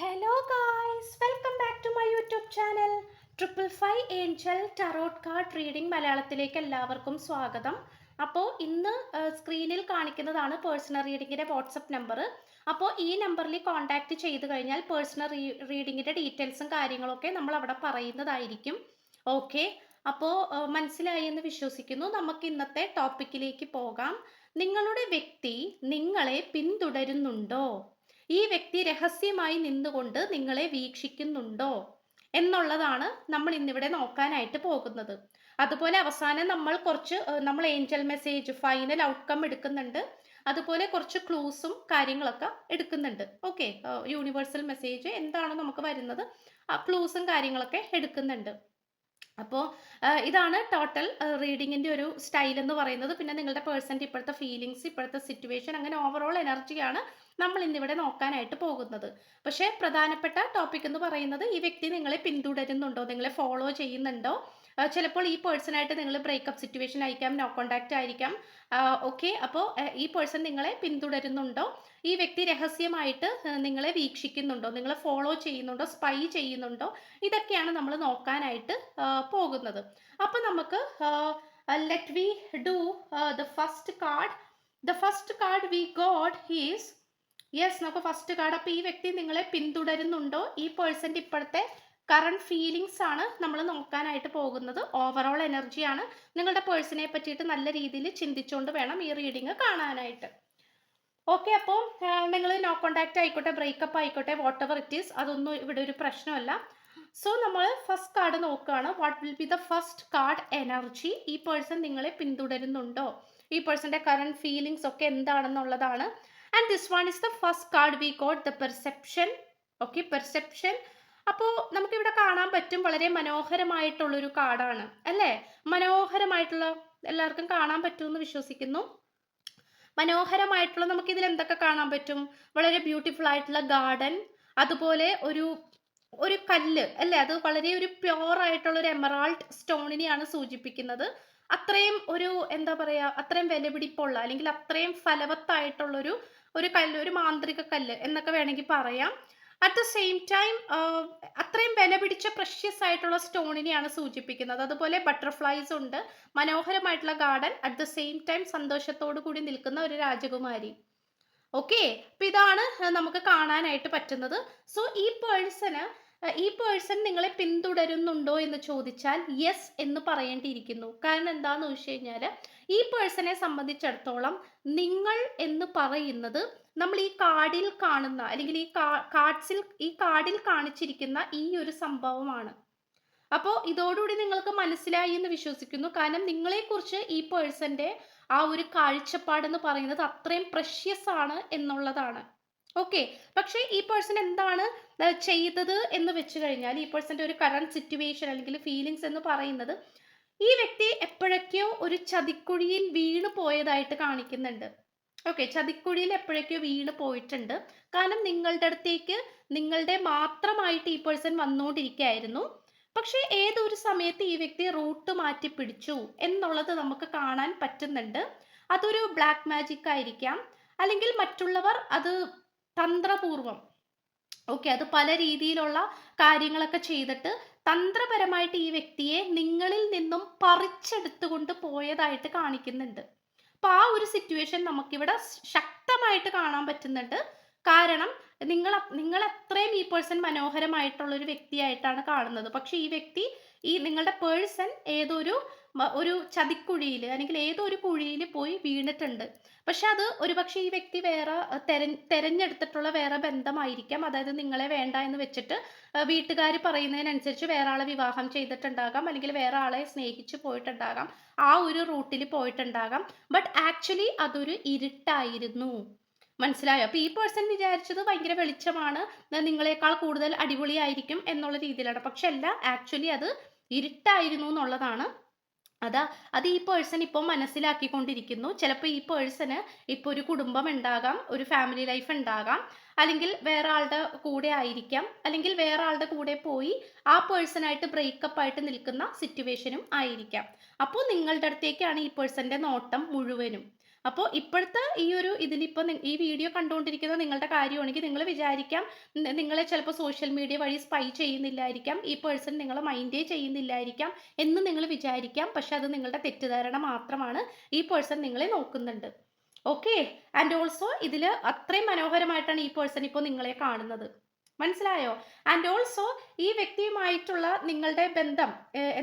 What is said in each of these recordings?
Hello guys welcome back to my YouTube channel triple five angel tarot card reading മലയാളത്തിലേക്ക് എല്ലാവർക്കും സ്വാഗതം. അപ്പോൾ ഇന്ന് സ്ക്രീനിൽ കാണിക്കുന്നതാണ് പേഴ്സണൽ റീഡിങ്ങിന്റെ വാട്സപ്പ് നമ്പർ അപ്പോൾ ഈ നമ്പറിൽ കോൺടാക്റ്റ് ചെയ്ത് കഴിഞ്ഞാൽ പേഴ്സണൽ റീ റീഡിങ്ങിന്റെ ഡീറ്റെയിൽസും കാര്യങ്ങളൊക്കെ നമ്മൾ അവിടെ പറയുന്നതായിരിക്കും ഓക്കെ അപ്പോൾ മനസ്സിലായി എന്ന് വിശ്വസിക്കുന്നു. നമുക്ക് ഇന്നത്തെ ടോപ്പിക്കിലേക്ക് പോകാം. നിങ്ങളുടെ വ്യക്തി നിങ്ങളെ പിന്തുടരുന്നുണ്ടോ? ഈ വ്യക്തി രഹസ്യമായി നിന്നുകൊണ്ട് നിങ്ങളെ വീക്ഷിക്കുന്നുണ്ടോ? എന്നുള്ളതാണ് നമ്മൾ ഇന്നിവിടെ നോക്കാനായിട്ട് പോകുന്നത്. അതുപോലെ അവസാനം നമ്മൾ കുറച്ച് നമ്മൾ ഏഞ്ചൽ മെസ്സേജ് ഫൈനൽ ഔട്ട്കം എടുക്കുന്നുണ്ട്. അതുപോലെ കുറച്ച് ക്ലൂസും കാര്യങ്ങളൊക്കെ എടുക്കുന്നുണ്ട്. ഓക്കെ? യൂണിവേഴ്സൽ മെസ്സേജ് എന്താണോ നമുക്ക് വരുന്നത് ആ ക്ലൂസും കാര്യങ്ങളൊക്കെ എടുക്കുന്നുണ്ട്. അപ്പോൾ ഇതാണ് ടോട്ടൽ റീഡിങ്ങിന്റെ ഒരു സ്റ്റൈൽ എന്ന് പറയുന്നത്. പിന്നെ നിങ്ങളുടെ പേഴ്സന്റെ ഇപ്പോഴത്തെ ഫീലിങ്സ് ഇപ്പോഴത്തെ സിറ്റുവേഷൻ അങ്ങനെ ഓവറോൾ എനർജിയാണ് നമ്മൾ ഇന്നിവിടെ നോക്കാനായിട്ട് പോകുന്നത്. പക്ഷേ പ്രധാനപ്പെട്ട ടോപ്പിക് എന്ന് പറയുന്നത് ഈ വ്യക്തി നിങ്ങളെ പിന്തുടരുന്നുണ്ടോ? നിങ്ങളെ ഫോളോ ചെയ്യുന്നുണ്ടോ? ചിലപ്പോൾ ഈ പേഴ്സണായിട്ട് നിങ്ങൾ ബ്രേക്കപ്പ് സിറ്റുവേഷൻ ആയിരിക്കാം നോ കോണ്ടാക്റ്റ് ആയിരിക്കാം. ഓക്കെ അപ്പോൾ ഈ പേഴ്സൺ നിങ്ങളെ പിന്തുടരുന്നുണ്ടോ? ഈ വ്യക്തി രഹസ്യമായിട്ട് നിങ്ങളെ വീക്ഷിക്കുന്നുണ്ടോ? നിങ്ങളെ ഫോളോ ചെയ്യുന്നുണ്ടോ? സ്പൈ ചെയ്യുന്നുണ്ടോ? ഇതൊക്കെയാണ് നമ്മൾ നോക്കാനായിട്ട് പോകുന്നത്. അപ്പോൾ നമുക്ക് let we do the first card the first card we got is yes നമുക്ക് ഫസ്റ്റ് കാർഡ് അപ്പോൾ ഈ വ്യക്തി നിങ്ങളെ പിന്തുടരുന്നുണ്ടോ? ഈ പേഴ്സന്റെ ഇപ്പോഴത്തെ കറണ്ട് ഫീലിങ്സ് ആണ് നമ്മൾ നോക്കാനായിട്ട് പോകുന്നത്. ഓവറോൾ എനർജിയാണ് നിങ്ങളുടെ പേഴ്സണെ പറ്റിയിട്ട് നല്ല രീതിയിൽ ചിന്തിച്ചുകൊണ്ട് വേണം ഈ റീഡിങ് കാണാനായിട്ട്. ഓക്കെ അപ്പോൾ നിങ്ങൾ നോ കോണ്ടാക്റ്റ് ആയിക്കോട്ടെ ബ്രേക്കപ്പ് ആയിക്കോട്ടെ വാട്ട് എവർ ഇറ്റ് ഈസ് അതൊന്നും ഇവിടെ ഒരു പ്രശ്നമല്ല. സോ നമ്മൾ ഫസ്റ്റ് കാർഡ് നോക്കുകയാണ് what will be the first card energy ഈ പേഴ്സൺ നിങ്ങളെ പിന്തുടരുന്നുണ്ടോ? ഈ പേഴ്സന്റെ കറണ്ട് ഫീലിങ്സ് ഒക്കെ എന്താണെന്നുള്ളതാണ്. And this one is the first card we got the perception okay perception അപ്പോൾ നമുക്കിവിടെ കാണാൻ പറ്റും വളരെ മനോഹരമായിട്ടുള്ളൊരു കാടാണ്. അല്ലേ? മനോഹരമായിട്ടുള്ള എല്ലാവർക്കും കാണാൻ പറ്റുമെന്ന് വിശ്വസിക്കുന്നു. മനോഹരമായിട്ടുള്ള നമുക്ക് ഇതിൽ എന്തൊക്കെ കാണാൻ പറ്റും? വളരെ ബ്യൂട്ടിഫുൾ ആയിട്ടുള്ള ഗാർഡൻ അതുപോലെ ഒരു ഒരു കല്ല് അല്ലേ? അത് വളരെ ഒരു പ്യോർ ആയിട്ടുള്ള ഒരു എമറാൾഡ് സ്റ്റോണിനെയാണ് സൂചിപ്പിക്കുന്നത്. അത്രയും ഒരു എന്താ പറയാ അത്രയും വിലപിടിപ്പുള്ള അല്ലെങ്കിൽ അത്രയും ഫലവത്തായിട്ടുള്ളൊരു ഒരു കല്ല് ഒരു മാന്ത്രിക കല്ല് എന്നൊക്കെ വേണമെങ്കിൽ പറയാം. അറ്റ് ദ സെയിം ടൈം അത്രയും വില പിടിച്ച പ്രഷ്യസ് ആയിട്ടുള്ള സ്റ്റോണിനെയാണ് സൂചിപ്പിക്കുന്നത്. അതുപോലെ ബട്ടർഫ്ലൈസ് ഉണ്ട്. മനോഹരമായിട്ടുള്ള garden at the same time സന്തോഷത്തോടു കൂടി നിൽക്കുന്ന ഒരു രാജകുമാരി. ഓക്കെ അപ്പൊ ഇതാണ് നമുക്ക് കാണാനായിട്ട് പറ്റുന്നത്. സോ ഈ പേഴ്സണ് ഈ പേഴ്സൺ നിങ്ങളെ പിന്തുടരുന്നുണ്ടോ എന്ന് ചോദിച്ചാൽ യെസ് എന്ന് പറയേണ്ടിയിരിക്കുന്നു. കാരണം എന്താന്ന് വെച്ച് കഴിഞ്ഞാൽ ഈ പേഴ്സണെ സംബന്ധിച്ചിടത്തോളം നിങ്ങൾ എന്ന് പറയുന്നത് നമ്മൾ ഈ കാർഡിൽ കാണുന്ന അല്ലെങ്കിൽ ഈ കാർഡ്സിൽ ഈ കാർഡിൽ കാണിച്ചിരിക്കുന്ന ഈ ഒരു സംഭവമാണ്. അപ്പോൾ ഇതോടുകൂടി നിങ്ങൾക്ക് മനസ്സിലായി എന്ന് വിശ്വസിക്കുന്നു. കാരണം നിങ്ങളെക്കുറിച്ച് ഈ പേഴ്സന്റെ ആ ഒരു കാഴ്ചപ്പാടെന്ന് പറയുന്നത് അത്രയും പ്രഷ്യസ് ആണ് എന്നുള്ളതാണ്. ഓക്കെ പക്ഷേ ഈ പേഴ്സൺ എന്താണ് ചെയ്തത് എന്ന് വെച്ച് കഴിഞ്ഞാൽ ഈ പേഴ്സന്റെ ഒരു കറണ്ട് സിറ്റുവേഷൻ അല്ലെങ്കിൽ ഫീലിങ്സ് എന്ന് പറയുന്നത് ഈ വ്യക്തി എപ്പോഴൊക്കെയോ ഒരു ചതിക്കുഴിയിൽ വീണ് പോയതായിട്ട് കാണിക്കുന്നുണ്ട്. ഓക്കെ ചതിക്കുഴിയിൽ എപ്പോഴൊക്കെയോ വീണ് പോയിട്ടുണ്ട്. കാരണം നിങ്ങളുടെ അടുത്തേക്ക് നിങ്ങളുടെ മാത്രമായിട്ട് ഈ പേഴ്സൺ വന്നുകൊണ്ടിരിക്കുകയായിരുന്നു പക്ഷേ ഏതൊരു സമയത്ത് ഈ വ്യക്തി റൂട്ട് മാറ്റി പിടിച്ചു എന്നുള്ളത് നമുക്ക് കാണാൻ പറ്റുന്നുണ്ട്. അതൊരു ബ്ലാക്ക് മാജിക് ആയിരിക്കാം. അല്ലെങ്കിൽ മറ്റുള്ളവർ അത് തന്ത്രപൂർവം. ഓക്കെ അത് പല രീതിയിലുള്ള കാര്യങ്ങളൊക്കെ ചെയ്തിട്ട് തന്ത്രപരമായിട്ട് ഈ വ്യക്തിയെ നിങ്ങളിൽ നിന്നും പറിച്ചെടുത്തുകൊണ്ട് പോയതായിട്ട് കാണിക്കുന്നുണ്ട്. അപ്പൊ ആ ഒരു സിറ്റുവേഷൻ നമുക്കിവിടെ ശക്തമായിട്ട് കാണാൻ പറ്റുന്നുണ്ട്. കാരണം നിങ്ങൾ നിങ്ങൾ അത്രയും ഈ പേഴ്സൺ മനോഹരമായിട്ടുള്ള ഒരു വ്യക്തിയായിട്ടാണ് കാണുന്നത്. പക്ഷെ ഈ വ്യക്തി ഈ നിങ്ങളുടെ പേഴ്സൺ ഏതൊരു ഒരു ചതിക്കുഴിയിൽ അല്ലെങ്കിൽ ഏതോ ഒരു കുഴിയിൽ പോയി വീണിട്ടുണ്ട്. പക്ഷെ അത് ഒരുപക്ഷെ ഈ വ്യക്തി വേറെ തെര തെരഞ്ഞെടുത്തിട്ടുള്ള വേറെ ബന്ധമായിരിക്കാം. അതായത് നിങ്ങളെ വേണ്ട എന്ന് വെച്ചിട്ട് വീട്ടുകാർ പറയുന്നതിനനുസരിച്ച് വേറെ ആളെ വിവാഹം ചെയ്തിട്ടുണ്ടാകാം. അല്ലെങ്കിൽ വേറെ ആളെ സ്നേഹിച്ച് പോയിട്ടുണ്ടാകാം. ആ ഒരു റൂട്ടിൽ പോയിട്ടുണ്ടാകാം. ബട്ട് ആക്ച്വലി അതൊരു ഇരുട്ടായിരുന്നു. മനസ്സിലായോ? അപ്പൊ ഈ പേഴ്സൺ വിചാരിച്ചത് ഭയങ്കര വെളിച്ചമാണ്. നിങ്ങളെക്കാൾ കൂടുതൽ അടിപൊളിയായിരിക്കും എന്നുള്ള രീതിയിലാണ്. പക്ഷെ അല്ല ആക്ച്വലി അത് ഇരുട്ടായിരുന്നു എന്നുള്ളതാണ്. അതാ അത് ഈ പേഴ്സൺ ഇപ്പോൾ മനസ്സിലാക്കിക്കൊണ്ടിരിക്കുന്നു. ചിലപ്പോൾ ഈ പേഴ്സണ് ഇപ്പോൾ ഒരു കുടുംബം ഉണ്ടാകാം ഒരു ഫാമിലി ലൈഫ് ഉണ്ടാകാം. അല്ലെങ്കിൽ വേറെ ആളുടെ കൂടെ ആയിരിക്കാം. അല്ലെങ്കിൽ വേറെ ആളുടെ കൂടെ പോയി ആ പേഴ്സണായിട്ട് ബ്രേക്കപ്പ് ആയിട്ട് നിൽക്കുന്ന സിറ്റുവേഷനും ആയിരിക്കാം. അപ്പോൾ നിങ്ങളുടെ അടുത്തേക്കാണ് ഈ പേഴ്സന്റെ നോട്ടം മുഴുവനും. അപ്പോൾ ഇപ്പോഴത്തെ ഈ ഒരു ഇതിലിപ്പോൾ ഈ വീഡിയോ കണ്ടുകൊണ്ടിരിക്കുന്ന നിങ്ങളുടെ കാര്യമാണെങ്കിൽ നിങ്ങൾ വിചാരിക്കാം നിങ്ങളെ ചിലപ്പോൾ സോഷ്യൽ മീഡിയ വഴി സ്പൈ ചെയ്യുന്നില്ലായിരിക്കാം ഈ പേഴ്സൺ നിങ്ങളെ മൈൻഡേ ചെയ്യുന്നില്ലായിരിക്കാം എന്ന് നിങ്ങൾ വിചാരിക്കാം. പക്ഷെ അത് നിങ്ങളുടെ തെറ്റിദ്ധാരണ മാത്രമാണ്. ഈ പേഴ്സൺ നിങ്ങളെ നോക്കുന്നുണ്ട്. ഓക്കെ ആൻഡ് ഓൾസോ ഇതിൽ അത്രയും മനോഹരമായിട്ടാണ് ഈ പേഴ്സൺ ഇപ്പോൾ നിങ്ങളെ കാണുന്നത്. മനസ്സിലായോ? ആൻഡ് ഓൾസോ ഈ വ്യക്തിയുമായിട്ടുള്ള നിങ്ങളുടെ ബന്ധം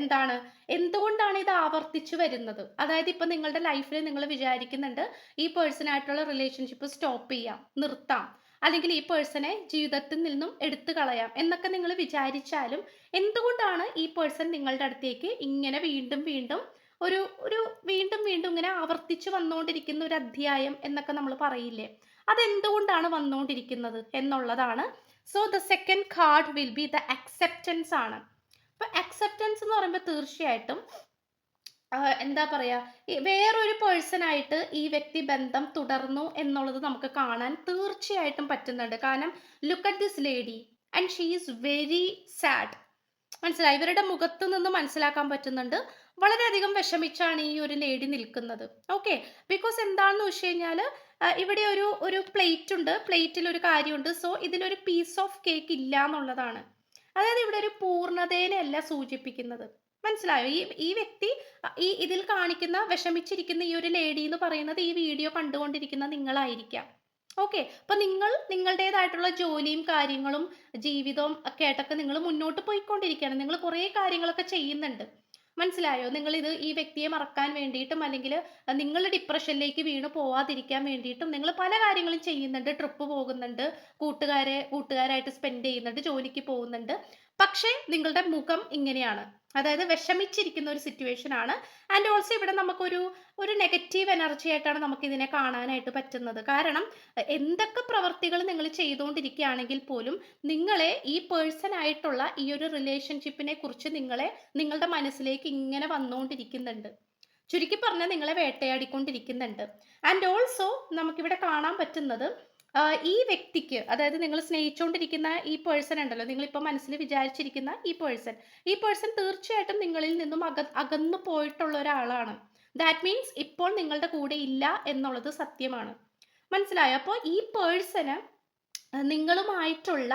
എന്താണ്? എന്തുകൊണ്ടാണ് ഇത് ആവർത്തിച്ചു വരുന്നത്? അതായത് ഇപ്പം നിങ്ങളുടെ ലൈഫിൽ നിങ്ങൾ വിചാരിക്കുന്നുണ്ട് ഈ പേഴ്സണായിട്ടുള്ള റിലേഷൻഷിപ്പ് സ്റ്റോപ്പ് ചെയ്യാം നിർത്താം. അല്ലെങ്കിൽ ഈ പേഴ്സണെ ജീവിതത്തിൽ നിന്നും എടുത്തു കളയാം എന്നൊക്കെ നിങ്ങൾ വിചാരിച്ചാലും എന്തുകൊണ്ടാണ് ഈ പേഴ്സൺ നിങ്ങളുടെ അടുത്തേക്ക് ഇങ്ങനെ വീണ്ടും വീണ്ടും ഒരു ഒരു വീണ്ടും വീണ്ടും ഇങ്ങനെ ആവർത്തിച്ചു വന്നുകൊണ്ടിരിക്കുന്ന ഒരു അധ്യായം എന്നൊക്കെ നമ്മൾ പറയില്ലേ? അതെന്തുകൊണ്ടാണ് വന്നുകൊണ്ടിരിക്കുന്നത് എന്നുള്ളതാണ് so the second card will be the acceptance ആണ്. അപ്പൊ അക്സെപ്റ്റൻസ് എന്ന് പറയുമ്പോൾ തീർച്ചയായിട്ടും എന്താ പറയാ ഈ വേറൊരു പേഴ്സൺ ആയിട്ട് ഈ വ്യക്തി ബന്ധം തുടർന്നു എന്നുള്ളത് നമുക്ക് കാണാൻ തീർച്ചയായിട്ടും പറ്റുന്നുണ്ട്. കാരണം look at this lady and she is very sad മനസ്സിലായി? ഇവരുടെ മുഖത്ത് നിന്ന് മനസ്സിലാക്കാൻ പറ്റുന്നുണ്ട്. വളരെയധികം വിഷമിച്ചാണ് ഈ ഒരു ലേഡി നിൽക്കുന്നത്. ഓക്കെ ബിക്കോസ് എന്താണെന്ന് വെച്ച് കഴിഞ്ഞാൽ ഇവിടെ ഒരു ഒരു പ്ലേറ്റ് ഉണ്ട്. പ്ലേറ്റിൽ ഒരു കാര്യമുണ്ട്. സോ ഇതിലൊരു പീസ് ഓഫ് കേക്ക് ഇല്ല എന്നുള്ളതാണ്. അതായത് ഇവിടെ ഒരു പൂർണതേനല്ല സൂചിപ്പിക്കുന്നത്. മനസ്സിലായോ? ഈ ഈ വ്യക്തി ഈ ഇതിൽ കാണിക്കുന്ന വിഷമിച്ചിരിക്കുന്ന ഈ ഒരു ലേഡി എന്ന് പറയുന്നത് ഈ വീഡിയോ കണ്ടുകൊണ്ടിരിക്കുന്ന നിങ്ങളായിരിക്കാം. ഓക്കെ അപ്പൊ നിങ്ങൾ നിങ്ങളുടേതായിട്ടുള്ള ജോലിയും കാര്യങ്ങളും ജീവിതവും ഒക്കെ ആയിട്ടൊക്കെ നിങ്ങൾ മുന്നോട്ട് പോയിക്കൊണ്ടിരിക്കുകയാണ്. നിങ്ങൾ കുറേ കാര്യങ്ങളൊക്കെ ചെയ്യുന്നുണ്ട്. മനസ്സിലായോ? നിങ്ങൾ ഇത് ഈ വ്യക്തിയെ മറക്കാൻ വേണ്ടിയിട്ടും അല്ലെങ്കിൽ നിങ്ങൾ ഡിപ്രഷനിലേക്ക് വീണ് പോവാതിരിക്കാൻ വേണ്ടിയിട്ടും നിങ്ങൾ പല കാര്യങ്ങളും ചെയ്യുന്നുണ്ട്. ട്രിപ്പ് പോകുന്നുണ്ട്. കൂട്ടുകാരെ കൂട്ടുകാരായിട്ട് സ്പെൻഡ് ചെയ്യുന്നുണ്ട്. ജോലിക്ക് പോകുന്നുണ്ട്. പക്ഷേ നിങ്ങളുടെ മുഖം ഇങ്ങനെയാണ്. അതായത് വിഷമിച്ചിരിക്കുന്ന ഒരു സിറ്റുവേഷൻ ആണ്. ആൻഡ് ഓൾസോ ഇവിടെ നമുക്കൊരു ഒരു നെഗറ്റീവ് എനർജി ആയിട്ടാണ് നമുക്ക് ഇതിനെ കാണാനായിട്ട് പറ്റുന്നത്. കാരണം എന്തൊക്കെ പ്രവർത്തികൾ നിങ്ങൾ ചെയ്തുകൊണ്ടിരിക്കുകയാണെങ്കിൽ പോലും നിങ്ങളെ ഈ പേഴ്സൺ ആയിട്ടുള്ള ഈ ഒരു റിലേഷൻഷിപ്പിനെ കുറിച്ച് നിങ്ങളെ നിങ്ങളുടെ മനസ്സിലേക്ക് ഇങ്ങനെ വന്നുകൊണ്ടിരിക്കുന്നുണ്ട്. ചുരുക്കി പറഞ്ഞാൽ നിങ്ങളെ വേട്ടയാടിക്കൊണ്ടിരിക്കുന്നുണ്ട്. ആൻഡ് ഓൾസോ നമുക്കിവിടെ കാണാൻ പറ്റുന്നത് ഈ വ്യക്തിക്ക് അതായത് നിങ്ങൾ സ്നേഹിച്ചുകൊണ്ടിരിക്കുന്ന ഈ പേഴ്സൺ ഉണ്ടല്ലോ നിങ്ങളിപ്പോൾ മനസ്സിൽ വിചാരിച്ചിരിക്കുന്ന ഈ പേഴ്സൺ ഈ പേഴ്സൺ തീർച്ചയായിട്ടും നിങ്ങളിൽ നിന്നും അക അകന്നു പോയിട്ടുള്ള ഒരാളാണ്. ദാറ്റ് മീൻസ് ഇപ്പോൾ നിങ്ങളുടെ കൂടെ ഇല്ല എന്നുള്ളത് സത്യമാണ്. മനസ്സിലായോ? അപ്പോൾ ഈ പേഴ്സണ് നിങ്ങളുമായിട്ടുള്ള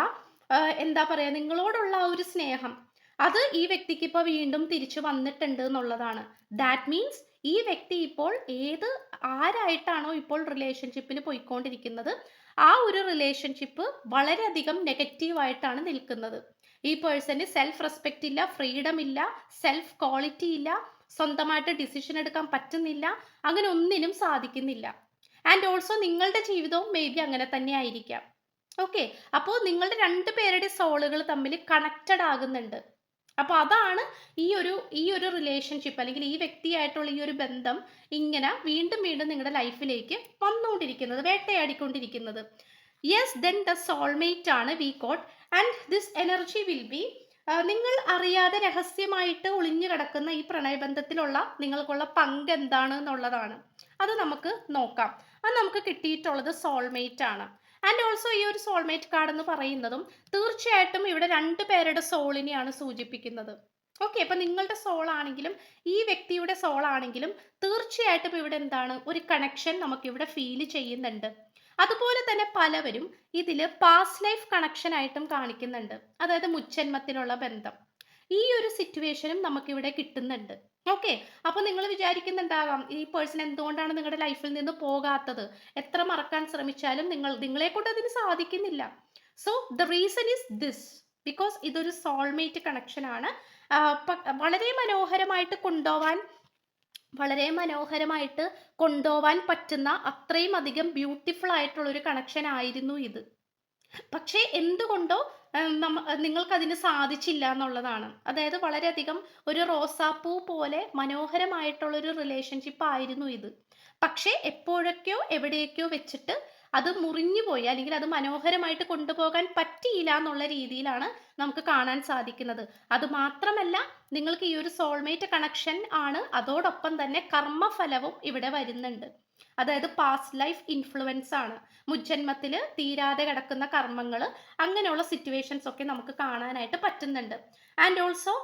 എന്താ പറയുക നിങ്ങളോടുള്ള ആ ഒരു സ്നേഹം അത് ഈ വ്യക്തിക്ക് ഇപ്പോൾ വീണ്ടും തിരിച്ചു വന്നിട്ടുണ്ട് എന്നുള്ളതാണ്. ദാറ്റ് മീൻസ് ഈ വ്യക്തി ഇപ്പോൾ ഏത് ആരായിട്ടാണോ ഇപ്പോൾ റിലേഷൻഷിപ്പിൽ പോയിക്കൊണ്ടിരിക്കുന്നത് ആ ഒരു റിലേഷൻഷിപ്പ് വളരെയധികം നെഗറ്റീവായിട്ടാണ് നിൽക്കുന്നത്. ഈ പേഴ്സന് സെൽഫ് റെസ്പെക്റ്റ് ഇല്ല ഫ്രീഡം ഇല്ല സെൽഫ് ക്വാളിറ്റി ഇല്ല സ്വന്തമായിട്ട് ഡിസിഷൻ എടുക്കാൻ പറ്റുന്നില്ല അങ്ങനെ ഒന്നിനും സാധിക്കുന്നില്ല. ആൻഡ് ഓൾസോ നിങ്ങളുടെ ജീവിതവും മേ ബി അങ്ങനെ തന്നെ ആയിരിക്കാം. ഓക്കെ അപ്പോൾ നിങ്ങളുടെ രണ്ട് പേരുടെ സോളുകൾ തമ്മിൽ കണക്റ്റഡ് ആകുന്നുണ്ട്. അപ്പോൾ അതാണ് ഈ ഒരു ഈ ഒരു റിലേഷൻഷിപ്പ് അല്ലെങ്കിൽ ഈ വ്യക്തിയായിട്ടുള്ള ഈ ഒരു ബന്ധം ഇങ്ങനെ വീണ്ടും വീണ്ടും നിങ്ങളുടെ ലൈഫിലേക്ക് വന്നുകൊണ്ടിരിക്കുന്നത് വേട്ടയാടിക്കൊണ്ടിരിക്കുന്നത്. യെസ് ദെൻ ദ സോൾമേറ്റ് ആണ് we got and this energy will be നിങ്ങൾ അറിയാതെ രഹസ്യമായിട്ട് ഒളിഞ്ഞു കിടക്കുന്ന ഈ പ്രണയബന്ധത്തിലുള്ള നിങ്ങൾക്കുള്ള പങ്ക് എന്താണ് എന്നുള്ളതാണ്. അത് നമുക്ക് നോക്കാം. അത് നമുക്ക് കിട്ടിയിട്ടുള്ളത് സോൾമേറ്റ് ആണ്. ആൻഡ് ഓൾസോ ഈ ഒരു സോൾമേറ്റ് കാർഡ് എന്ന് പറയുന്നതും തീർച്ചയായിട്ടും ഇവിടെ രണ്ട് പേരുടെ സോളിനെയാണ് സൂചിപ്പിക്കുന്നത്. ഓക്കെ അപ്പം നിങ്ങളുടെ സോൾ ആണെങ്കിലും ഈ വ്യക്തിയുടെ സോൾ ആണെങ്കിലും തീർച്ചയായിട്ടും ഇവിടെ എന്താണ്? ഒരു കണക്ഷൻ നമുക്കിവിടെ ഫീൽ ചെയ്യുന്നുണ്ട്. അതുപോലെ തന്നെ പലവരും ഇതിൽ പാസ്റ്റ് ലൈഫ് കണക്ഷൻ ആയിട്ടും കാണിക്കുന്നുണ്ട്. അതായത് മുച്ചന്മത്തിലുള്ള ബന്ധം. ഈ ഒരു സിറ്റുവേഷനും നമുക്കിവിടെ കിട്ടുന്നുണ്ട്. ഓക്കെ. അപ്പോൾ നിങ്ങൾ വിചാരിക്കുന്നുണ്ടാകാം ഈ പേഴ്സൺ എന്തുകൊണ്ടാണ് നിങ്ങളുടെ ലൈഫിൽ നിന്ന് പോകാത്തത്? എത്ര മറക്കാൻ ശ്രമിച്ചാലും നിങ്ങൾ നിങ്ങളെ കൊണ്ട് അതിന് സാധിക്കുന്നില്ല. So the reason is this because ഇതൊരു സോൾമേറ്റ് കണക്ഷൻ ആണ്. വളരെ മനോഹരമായിട്ട് കൊണ്ടുപോവാൻ വളരെ മനോഹരമായിട്ട് കൊണ്ടുപോവാൻ പറ്റുന്ന അത്രയും അധികം ബ്യൂട്ടിഫുൾ ആയിട്ടുള്ള ഒരു കണക്ഷൻ ആയിരുന്നു ഇത്. പക്ഷേ എന്തുകൊണ്ടോ നമ്മ നിങ്ങൾക്ക് അതിന് സാധിച്ചില്ല എന്നുള്ളതാണ്. അതായത് വളരെയധികം ഒരു റോസാപ്പൂ പോലെ മനോഹരമായിട്ടുള്ളൊരു റിലേഷൻഷിപ്പ് ആയിരുന്നു ഇത്. പക്ഷേ എപ്പോഴൊക്കെയോ എവിടെയൊക്കെയോ വെച്ചിട്ട് അത് മുറിഞ്ഞു പോയി അല്ലെങ്കിൽ അത് മനോഹരമായിട്ട് കൊണ്ടുപോകാൻ പറ്റിയില്ല എന്നുള്ള രീതിയിലാണ് നമുക്ക് കാണാൻ സാധിക്കുന്നത്. അത് മാത്രമല്ല നിങ്ങൾക്ക് ഈ ഒരു സോൾമേറ്റ് കണക്ഷൻ ആണ്. അതോടൊപ്പം തന്നെ കർമ്മഫലവും ഇവിടെ വരുന്നുണ്ട്. അതായത് പാസ്റ്റ് ലൈഫ് ഇൻഫ്ലുവൻസ് ആണ്. മുജ്ജന്മത്തിൽ തീരാതെ കിടക്കുന്ന കർമ്മങ്ങൾ അങ്ങനെയുള്ള സിറ്റുവേഷൻസ് ഒക്കെ നമുക്ക് കാണാനായിട്ട് പറ്റുന്നുണ്ട്. ആൻഡ് ഓൾസോ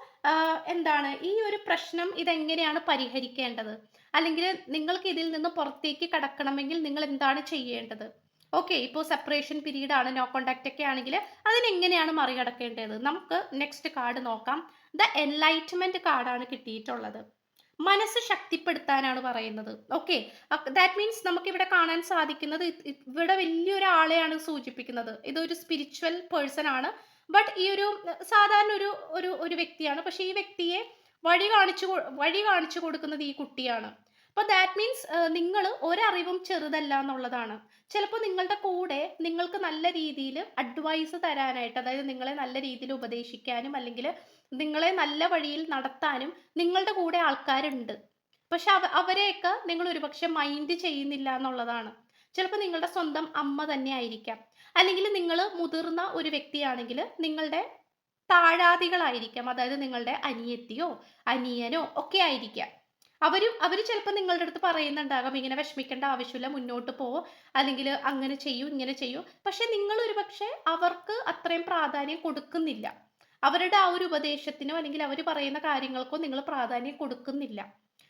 എന്താണ് ഈ ഒരു പ്രശ്നം ഇതെങ്ങനെയാണ് പരിഹരിക്കേണ്ടത്? അല്ലെങ്കിൽ നിങ്ങൾക്ക് ഇതിൽ നിന്ന് പുറത്തേക്ക് കടക്കണമെങ്കിൽ നിങ്ങൾ എന്താണ് ചെയ്യേണ്ടത്? ഓക്കെ ഇപ്പോൾ സെപ്പറേഷൻ പീരീഡ് ആണ്. നോ കോണ്ടാക്റ്റ് ഒക്കെ ആണെങ്കിൽ അതിനെങ്ങനെയാണ് മറികടക്കേണ്ടത്? നമുക്ക് നെക്സ്റ്റ് കാർഡ് നോക്കാം. ദ എൻലൈറ്റ്മെന്റ് കാർഡാണ് കിട്ടിയിട്ടുള്ളത്. മനസ്സ് ശക്തിപ്പെടുത്താനാണ് പറയുന്നത്. ഓക്കെ ദാറ്റ് മീൻസ് നമുക്ക് ഇവിടെ കാണാൻ സാധിക്കുന്നത് ഇവിടെ വലിയൊരു വലിയൊരാളെയാണ് സൂചിപ്പിക്കുന്നത്. ഇതൊരു സ്പിരിച്വൽ പേഴ്സൺ ആണ്. ബട്ട് ഈ ഒരു സാധാരണ ഒരു ഒരു ഒരു വ്യക്തിയാണ്. പക്ഷെ ഈ വ്യക്തിയെ വഴി കാണിച്ചു വഴി കാണിച്ചു കൊടുക്കുന്നത് ഈ കുട്ടിയാണ്. അപ്പോൾ ദാറ്റ് മീൻസ് നിങ്ങൾ ഒരറിവും ചെറുതല്ല എന്നുള്ളതാണ്. ചിലപ്പോൾ നിങ്ങളുടെ കൂടെ നിങ്ങൾക്ക് നല്ല രീതിയിൽ അഡ്വൈസ് തരാനായിട്ട് അതായത് നിങ്ങളെ നല്ല രീതിയിൽ ഉപദേശിക്കാനും അല്ലെങ്കിൽ നിങ്ങളെ നല്ല വഴിയിൽ നടത്താനും നിങ്ങളുടെ കൂടെ ആൾക്കാരുണ്ട്. പക്ഷെ അവ അവരെയൊക്കെ നിങ്ങൾ ഒരുപക്ഷെ മൈൻഡ് ചെയ്യുന്നില്ല എന്നുള്ളതാണ്. ചിലപ്പോൾ നിങ്ങളുടെ സ്വന്തം അമ്മ തന്നെ ആയിരിക്കാം അല്ലെങ്കിൽ നിങ്ങൾ മുതിർന്ന ഒരു വ്യക്തിയാണെങ്കിൽ നിങ്ങളുടെ താഴാദികളായിരിക്കാം അതായത് നിങ്ങളുടെ അനിയത്തിയോ അനിയനോ ഒക്കെ ആയിരിക്കാം. അവരും അവർ ചിലപ്പോൾ നിങ്ങളുടെ അടുത്ത് പറയുന്നുണ്ടാകാം ഇങ്ങനെ വിഷമിക്കേണ്ട ആവശ്യമില്ല മുന്നോട്ട് പോവോ അല്ലെങ്കിൽ അങ്ങനെ ചെയ്യൂ ഇങ്ങനെ ചെയ്യൂ. പക്ഷെ നിങ്ങൾ ഒരുപക്ഷെ അവർക്ക് അത്രയും പ്രാധാന്യം കൊടുക്കുന്നില്ല. അവരുടെ ആ ഒരു ഉപദേശത്തിനോ അല്ലെങ്കിൽ അവർ പറയുന്ന കാര്യങ്ങൾക്കോ നിങ്ങൾ പ്രാധാന്യം കൊടുക്കുന്നില്ല.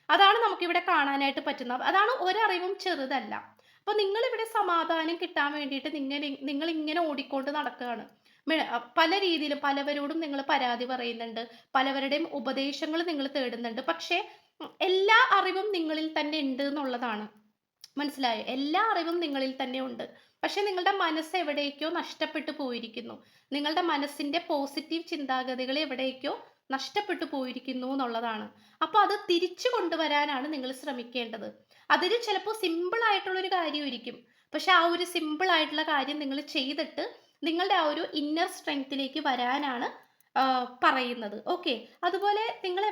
അതാണ് നമുക്കിവിടെ കാണാനായിട്ട് പറ്റുന്ന അതാണ് ഒരറിവും ചെറുതല്ല. അപ്പൊ നിങ്ങൾ ഇവിടെ സമാധാനം കിട്ടാൻ വേണ്ടിയിട്ട് നിങ്ങൾ നിങ്ങൾ ഇങ്ങനെ ഓടിക്കൊണ്ട് നടക്കുകയാണ്. പല രീതിയിലും പലവരോടും നിങ്ങൾ പരാതി പറയുന്നുണ്ട് പലവരുടെയും ഉപദേശങ്ങൾ നിങ്ങൾ തേടുന്നുണ്ട്. പക്ഷേ എല്ലാ അറിവും നിങ്ങളിൽ തന്നെ ഉണ്ട് എന്നുള്ളതാണ്. മനസ്സിലായോ? എല്ലാ അറിവും നിങ്ങളിൽ തന്നെ ഉണ്ട്. പക്ഷെ നിങ്ങളുടെ മനസ്സ് എവിടേക്കോ നഷ്ടപ്പെട്ടു പോയിരിക്കുന്നു. നിങ്ങളുടെ മനസ്സിന്റെ പോസിറ്റീവ് ചിന്താഗതികൾ എവിടേക്കോ നഷ്ടപ്പെട്ടു പോയിരിക്കുന്നു എന്നുള്ളതാണ്. അപ്പോൾ അത് തിരിച്ചു കൊണ്ടുവരാനാണ് നിങ്ങൾ ശ്രമിക്കേണ്ടത്. അതിന് ചിലപ്പോൾ സിമ്പിൾ ആയിട്ടുള്ള ഒരു കാര്യമായിരിക്കും. പക്ഷെ ആ ഒരു സിമ്പിൾ ആയിട്ടുള്ള കാര്യം നിങ്ങൾ ചെയ്തിട്ട് നിങ്ങളുടെ ആ ഒരു ഇന്നർ സ്ട്രെങ്ത്തിലേക്ക് വരാനാണ് പറയുന്നത്. ഓക്കെ അതുപോലെ നിങ്ങൾ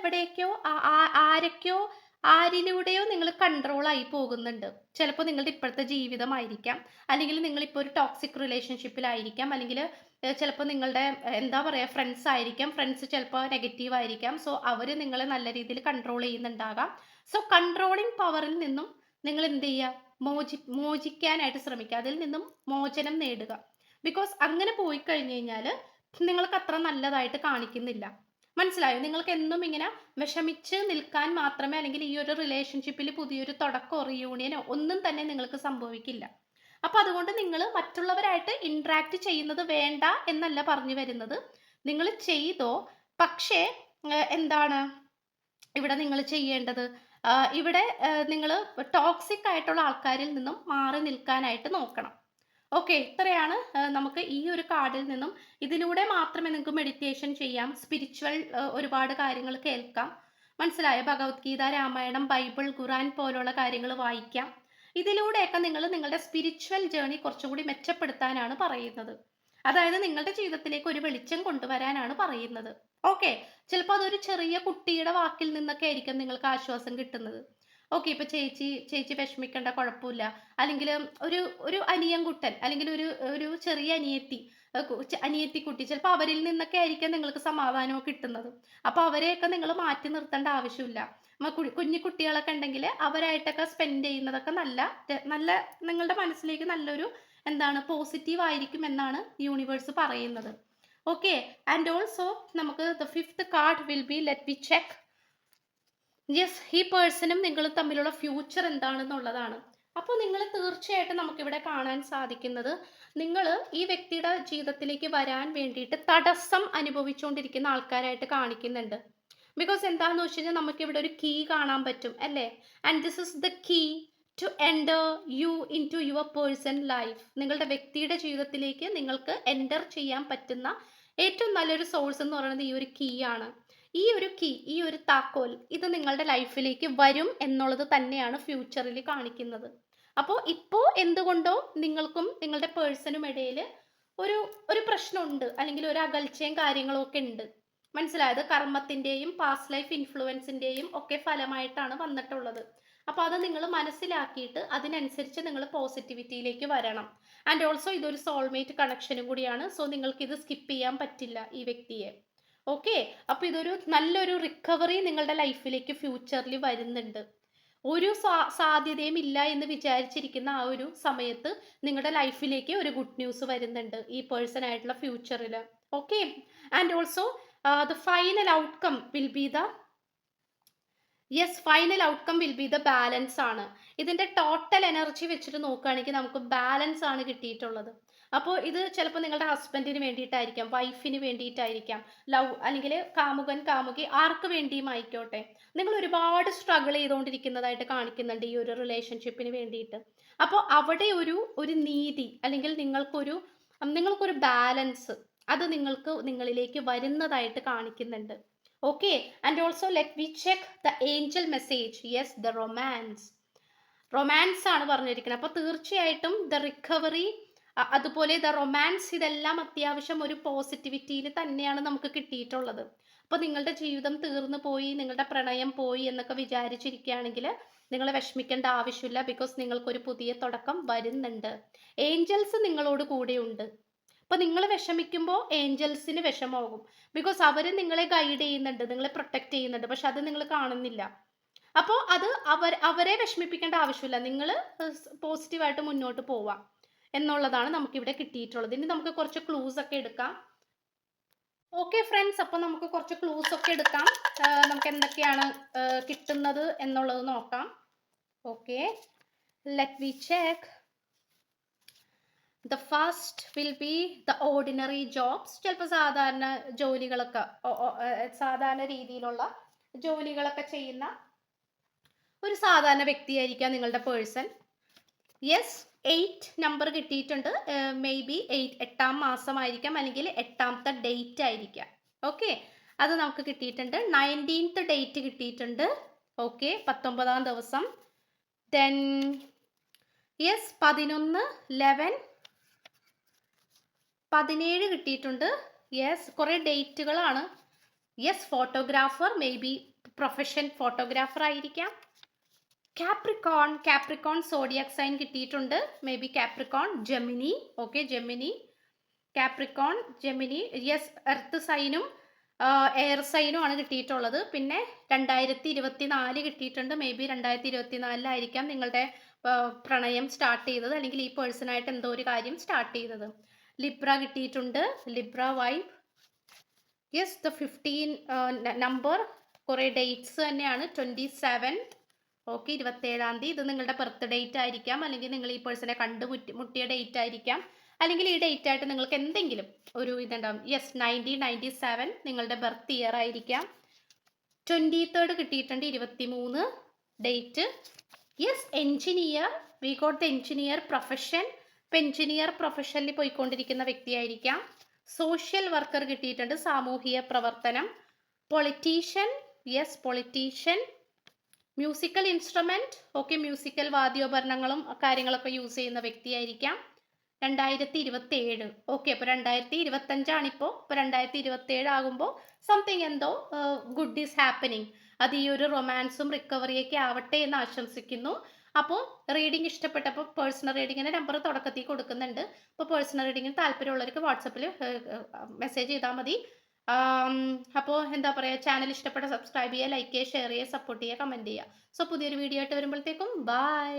ആ- ആരൊക്കെയോ ആരിലൂടെയോ നിങ്ങൾ കൺട്രോൾ ആയി പോകുന്നുണ്ട്. ചിലപ്പോൾ നിങ്ങളുടെ ഇപ്പോഴത്തെ ജീവിതമായിരിക്കാം. അല്ലെങ്കിൽ നിങ്ങളിപ്പോൾ ഒരു ടോക്സിക് റിലേഷൻഷിപ്പിലായിരിക്കാം അല്ലെങ്കിൽ ചിലപ്പോൾ നിങ്ങളുടെ എന്താ പറയുക ഫ്രണ്ട്സ് ആയിരിക്കാം. ഫ്രണ്ട്സ് ചിലപ്പോൾ നെഗറ്റീവ് ആയിരിക്കാം. സോ അവർ നിങ്ങളെ നല്ല രീതിയിൽ കൺട്രോൾ ചെയ്യുന്നുണ്ടാകാം. സോ കൺട്രോളിങ് പവറിൽ നിന്നും നിങ്ങൾ എന്ത് ചെയ്യുക? മോചി മോചിക്കാനായിട്ട് ശ്രമിക്കുക. അതിൽ നിന്നും മോചനം നേടുക. ബിക്കോസ് അങ്ങനെ പോയി കഴിഞ്ഞു കഴിഞ്ഞാൽ നിങ്ങൾക്ക് അത്ര നല്ലതായിട്ട് കാണിക്കുന്നില്ല. മനസ്സിലായോ? നിങ്ങൾക്ക് എന്നും ഇങ്ങനെ വിഷമിച്ച് നിൽക്കാൻ മാത്രമേ അല്ലെങ്കിൽ ഈ ഒരു റിലേഷൻഷിപ്പിൽ പുതിയൊരു തുടക്കമോ റിയൂണിയനോ ഒന്നും തന്നെ നിങ്ങൾക്ക് സംഭവിക്കില്ല. അപ്പൊ അതുകൊണ്ട് നിങ്ങൾ മറ്റുള്ളവരായിട്ട് ഇൻട്രാക്ട് ചെയ്യുന്നത് വേണ്ട എന്നല്ല പറഞ്ഞു വരുന്നത്. നിങ്ങൾ ചെയ്തോ? പക്ഷേ എന്താണ് ഇവിടെ നിങ്ങൾ ചെയ്യേണ്ടത്? ഇവിടെ നിങ്ങൾ ടോക്സിക് ആയിട്ടുള്ള ആൾക്കാരിൽ നിന്നും മാറി നിൽക്കാനായിട്ട് നോക്കണം. ഓക്കെ ഇത്രയാണ് നമുക്ക് ഈ ഒരു കാർഡിൽ നിന്നും. ഇതിലൂടെ മാത്രമേ നിങ്ങൾക്ക് മെഡിറ്റേഷൻ ചെയ്യാം. സ്പിരിച്വൽ ഒരുപാട് കാര്യങ്ങൾ കേൾക്കാം. മനസ്സിലായ? ഭഗവത്ഗീത രാമായണം ബൈബിൾ ഖുറാൻ പോലുള്ള കാര്യങ്ങൾ വായിക്കാം. ഇതിലൂടെയൊക്കെ നിങ്ങൾ നിങ്ങളുടെ സ്പിരിച്വൽ ജേണി കുറച്ചുകൂടി മെച്ചപ്പെടുത്താനാണ് പറയുന്നത്. അതായത് നിങ്ങളുടെ ജീവിതത്തിലേക്ക് ഒരു വെളിച്ചം കൊണ്ടുവരാനാണ് പറയുന്നത്. ഓക്കെ ചിലപ്പോൾ അതൊരു ചെറിയ കുട്ടിയുടെ വാക്കിൽ നിന്നൊക്കെ ആയിരിക്കും നിങ്ങൾക്ക് ആശ്വാസം കിട്ടുന്നത്. ഓക്കെ ഇപ്പൊ ചേച്ചി ചേച്ചി വിഷമിക്കേണ്ട കുഴപ്പമില്ല. അല്ലെങ്കിൽ ഒരു ഒരു അനിയൻകുട്ടൻ അല്ലെങ്കിൽ ഒരു ഒരു ചെറിയ അനിയത്തി അനിയത്തി കുട്ടി ചിലപ്പോൾ അവരിൽ നിന്നൊക്കെ ആയിരിക്കാം നിങ്ങൾക്ക് സമാധാനവും കിട്ടുന്നത്. അപ്പോൾ അവരെയൊക്കെ നിങ്ങൾ മാറ്റി നിർത്തേണ്ട ആവശ്യമില്ല. കുഞ്ഞു കുട്ടികളൊക്കെ ഉണ്ടെങ്കിൽ അവരായിട്ടൊക്കെ സ്പെൻഡ് ചെയ്യുന്നതൊക്കെ നല്ല നല്ല നിങ്ങളുടെ മനസ്സിലേക്ക് നല്ലൊരു എന്താണ് പോസിറ്റീവ് ആയിരിക്കും എന്നാണ് യൂണിവേഴ്സ് പറയുന്നത്. ഓക്കെ ആൻഡ് ഓൾസോ നമുക്ക് the fifth card will be let be check yes ഈ പേഴ്സണും നിങ്ങളും തമ്മിലുള്ള ഫ്യൂച്ചർ എന്താണെന്നുള്ളതാണ്. അപ്പോൾ നിങ്ങൾ തീർച്ചയായിട്ടും നമുക്കിവിടെ കാണാൻ സാധിക്കുന്നത് നിങ്ങൾ ഈ വ്യക്തിയുടെ ജീവിതത്തിലേക്ക് വരാൻ വേണ്ടിയിട്ട് തടസ്സം അനുഭവിച്ചുകൊണ്ടിരിക്കുന്ന ആൾക്കാരായിട്ട് കാണിക്കുന്നുണ്ട്. ബിക്കോസ് എന്താണെന്ന് വെച്ച് കഴിഞ്ഞാൽ നമുക്കിവിടെ ഒരു കീ കാണാൻ പറ്റും അല്ലേ? And this is the key to enter you into your person life നിങ്ങളുടെ വ്യക്തിയുടെ ജീവിതത്തിലേക്ക് നിങ്ങൾക്ക് എന്റർ ചെയ്യാൻ പറ്റുന്ന ഏറ്റവും നല്ലൊരു സോഴ്സ് എന്ന് പറയുന്നത് ഈ ഒരു കീ ആണ്. ഈ ഒരു കീ ഈ ഒരു താക്കോൽ ഇത് നിങ്ങളുടെ ലൈഫിലേക്ക് വരും എന്നുള്ളത് തന്നെയാണ് ഫ്യൂച്ചറിൽ കാണിക്കുന്നത്. അപ്പോൾ ഇപ്പോൾ എന്തുകൊണ്ടോ നിങ്ങൾക്കും നിങ്ങളുടെ പേഴ്സണും ഇടയിൽ ഒരു ഒരു പ്രശ്നമുണ്ട് അല്ലെങ്കിൽ ഒരു അകൽച്ചയും കാര്യങ്ങളും ഒക്കെ ഉണ്ട്. മനസ്സിലായത് കർമ്മത്തിന്റെയും പാസ്റ്റ് ലൈഫ് ഇൻഫ്ലുവൻസിന്റെയും ഒക്കെ ഫലമായിട്ടാണ് വന്നിട്ടുള്ളത്. അപ്പോൾ അത് നിങ്ങൾ മനസ്സിലാക്കിയിട്ട് അതിനനുസരിച്ച് നിങ്ങൾ പോസിറ്റിവിറ്റിയിലേക്ക് വരണം. ആൻഡ് ഓൾസോ ഇതൊരു സോൾമേറ്റ് കണക്ഷനും കൂടിയാണ്. സോ നിങ്ങൾക്ക് ഇത് സ്കിപ്പ് ചെയ്യാൻ പറ്റില്ല ഈ വ്യക്തിയെ. ഓക്കെ അപ്പോൾ ഇതൊരു നല്ലൊരു റിക്കവറി നിങ്ങളുടെ ലൈഫിലേക്ക് ഫ്യൂച്ചറിൽ വരുന്നുണ്ട്. ഒരു സാധ്യതയും ഇല്ല എന്ന് വിചാരിച്ചിരിക്കുന്ന ആ ഒരു സമയത്ത് നിങ്ങളുടെ ലൈഫിലേക്ക് ഒരു ഗുഡ് ന്യൂസ് വരുന്നുണ്ട് ഈ പേഴ്സൺ ആയിട്ടുള്ള ഫ്യൂച്ചറിൽ okay and also the final outcome will be the yes final outcome will be the balance ആണ്. ഇതിന്റെ ടോട്ടൽ എനർജി വെച്ചിട്ട് നോക്കുകയാണെങ്കിൽ നമുക്ക് ബാലൻസ് ആണ് കിട്ടിയിട്ടുള്ളത്. അപ്പോൾ ഇത് ചിലപ്പോൾ നിങ്ങളുടെ ഹസ്ബൻഡിന് വേണ്ടിയിട്ടായിരിക്കാം വൈഫിന് വേണ്ടിയിട്ടായിരിക്കാം ലവ് അല്ലെങ്കിൽ കാമുകൻ കാമുകി ആർക്ക് വേണ്ടിയും ആയിക്കോട്ടെ. നിങ്ങൾ ഒരുപാട് സ്ട്രഗിൾ ചെയ്തുകൊണ്ടിരിക്കുന്നതായിട്ട് കാണിക്കുന്നുണ്ട് ഈ ഒരു റിലേഷൻഷിപ്പിന് വേണ്ടിയിട്ട്. അപ്പോൾ അവിടെ ഒരു ഒരു നീതി അല്ലെങ്കിൽ നിങ്ങൾക്കൊരു നിങ്ങൾക്കൊരു ബാലൻസ് അത് നിങ്ങൾക്ക് നിങ്ങളിലേക്ക് വരുന്നതായിട്ട് കാണിക്കുന്നുണ്ട്. Okay and also let we check the angel message yes the romance romance ആണ് പറഞ്ഞിരിക്കുന്നത്. അപ്പോൾ തീർച്ചയായിട്ടും ദ റിക്കവറി അതുപോലെ ദ റൊമാൻസ് ഇതെല്ലാം അത്യാവശ്യം ഒരു പോസിറ്റിവിറ്റിയിൽ തന്നെയാണ് നമുക്ക് കിട്ടിയിട്ടുള്ളത്. അപ്പോൾ നിങ്ങളുടെ ജീവിതം തീർന്നു പോയി നിങ്ങളുടെ പ്രണയം പോയി എന്നൊക്കെ വിചാരിച്ചിരിക്കുകയാണെങ്കിൽ നിങ്ങൾ വിഷമിക്കേണ്ട ആവശ്യമില്ല ബിക്കോസ് നിങ്ങൾക്കൊരു പുതിയ തുടക്കം വരുന്നുണ്ട്. ഏഞ്ചൽസ് നിങ്ങളോട് കൂടെയുണ്ട്. അപ്പോൾ നിങ്ങൾ വിഷമിക്കുമ്പോൾ ഏഞ്ചൽസിന് വിഷമമാകും ബിക്കോസ് അവർ നിങ്ങളെ ഗൈഡ് ചെയ്യുന്നുണ്ട് നിങ്ങളെ പ്രൊട്ടക്ട് ചെയ്യുന്നുണ്ട്. പക്ഷെ അത് നിങ്ങൾ കാണുന്നില്ല. അപ്പോൾ അത് അവർ അവരെ വിഷമിപ്പിക്കേണ്ട ആവശ്യമില്ല. നിങ്ങൾ പോസിറ്റീവായിട്ട് മുന്നോട്ട് പോവാം എന്നുള്ളതാണ് നമുക്കിവിടെ കിട്ടിയിട്ടുള്ളത്. ഇനി നമുക്ക് കുറച്ച് ക്ലൂസ് ഒക്കെ എടുക്കാം. ഓക്കെ ഫ്രണ്ട്സ് അപ്പോൾ നമുക്ക് കുറച്ച് ക്ലൂസ് ഒക്കെ എടുക്കാം. നമുക്ക് എന്തൊക്കെയാണ് കിട്ടുന്നത് എന്നുള്ളത് നോക്കാം. Okay let we check the first will be the ordinary jobs ചിലപ്പോൾ സാധാരണ ജോലികളൊക്കെ സാധാരണ രീതിയിലുള്ള ജോലികളൊക്കെ ചെയ്യുന്ന ഒരു സാധാരണ വ്യക്തിയായിരിക്കാം നിങ്ങളുടെ പേഴ്സൺ. യെസ് എയ്റ്റ് നമ്പർ കിട്ടിയിട്ടുണ്ട്. മേ ബി എയ്റ്റ് എട്ടാം മാസമായിരിക്കാം അല്ലെങ്കിൽ എട്ടാമത്തെ ഡേറ്റ് ആയിരിക്കാം. ഓക്കെ അത് നമുക്ക് കിട്ടിയിട്ടുണ്ട്. നയന്റീൻത്ത് ഡേറ്റ് കിട്ടിയിട്ടുണ്ട്. ഓക്കെ പത്തൊമ്പതാം ദിവസം. ദെൻ യെസ് പതിനൊന്ന് ലെവൻ പതിനേഴ് കിട്ടിയിട്ടുണ്ട്. യെസ് കുറേ ഡേറ്റുകളാണ്. Yes photographer maybe profession photographer ആയിരിക്കാം. കാപ്രിക്കോൺ കാപ്രിക്കോൺ സോഡിയക് സൈൻ കിട്ടിയിട്ടുണ്ട്. Maybe Capricorn Gemini okay Gemini Capricorn Gemini yes earth സൈനും air സൈനും ആണ് കിട്ടിയിട്ടുള്ളത്. പിന്നെ രണ്ടായിരത്തി ഇരുപത്തി നാല് കിട്ടിയിട്ടുണ്ട്. മേ ബി രണ്ടായിരത്തി ഇരുപത്തി നാലിലായിരിക്കാം നിങ്ങളുടെ പ്രണയം സ്റ്റാർട്ട് ചെയ്തത്. അല്ലെങ്കിൽ ഈ പേഴ്സണായിട്ട് എന്തോ ഒരു കാര്യം സ്റ്റാർട്ട് ചെയ്തത്. ലിബ്ര കിട്ടിയിട്ടുണ്ട്. Libra vibe yes the fifteen number കുറേ ഡേറ്റ്സ് തന്നെയാണ്. ട്വന്റി സെവൻ ഓക്കെ ഇരുപത്തേഴാം തീയതി. ഇത് നിങ്ങളുടെ ബർത്ത് ഡേറ്റ് ആയിരിക്കാം. അല്ലെങ്കിൽ നിങ്ങൾ ഈ പേഴ്സണെ കണ്ടുമുട്ടി മുട്ടിയ ഡേറ്റ് ആയിരിക്കാം. അല്ലെങ്കിൽ ഈ ഡേറ്റ് ആയിട്ട് നിങ്ങൾക്ക് എന്തെങ്കിലും ഒരു ഇതുണ്ടാവും. യെസ് നയന്റീൻ നയന്റി സെവൻ നിങ്ങളുടെ ബർത്ത് ഇയർ ആയിരിക്കാം. ട്വന്റി തേർഡ് കിട്ടിയിട്ടുണ്ട്. ഇരുപത്തി മൂന്ന് date yes engineer we got the engineer profession ഇപ്പം എൻജിനീയർ പ്രൊഫഷനിൽ പോയിക്കൊണ്ടിരിക്കുന്ന വ്യക്തിയായിരിക്കാം. സോഷ്യൽ വർക്കർ കിട്ടിയിട്ടുണ്ട് സാമൂഹിക പ്രവർത്തനം. Politician yes politician musical instrument okay musical വാദ്യോപകരണങ്ങളും കാര്യങ്ങളൊക്കെ യൂസ് ചെയ്യുന്ന വ്യക്തിയായിരിക്കാം. രണ്ടായിരത്തി ഇരുപത്തി ഏഴ് ഓക്കെ അപ്പോൾ രണ്ടായിരത്തി ഇരുപത്തഞ്ചാണിപ്പോൾ ഇപ്പോൾ രണ്ടായിരത്തി ഇരുപത്തി ഏഴ് ആകുമ്പോൾ സംതിങ് എന്തോ ഗുഡ് ഈസ് ഹാപ്പനിങ് അത് ഈ ഒരു റൊമാൻസും റിക്കവറിയൊക്കെ ആവട്ടെ എന്ന് ആശംസിക്കുന്നു. അപ്പോൾ റീഡിംഗ് ഇഷ്ടപ്പെട്ടപ്പോൾ പേഴ്സണൽ റീഡിങ്ങിന്റെ നമ്പർ തുടക്കത്തിൽ കൊടുക്കുന്നുണ്ട്. അപ്പോൾ പേഴ്സണൽ റീഡിങ്ങിന് താല്പര്യമുള്ളവർക്ക് വാട്സപ്പിൽ മെസ്സേജ് ചെയ്താൽ മതി. അപ്പോൾ എന്താ പറയുക ചാനൽ ഇഷ്ടപ്പെട്ട സബ്സ്ക്രൈബ് ചെയ്യുക ലൈക്ക് ചെയ്യുക ഷെയർ ചെയ്യുക സപ്പോർട്ട് ചെയ്യുക കമന്റ് ചെയ്യുക. സോ പുതിയൊരു വീഡിയോ ആയിട്ട് വരുമ്പോഴത്തേക്കും ബൈ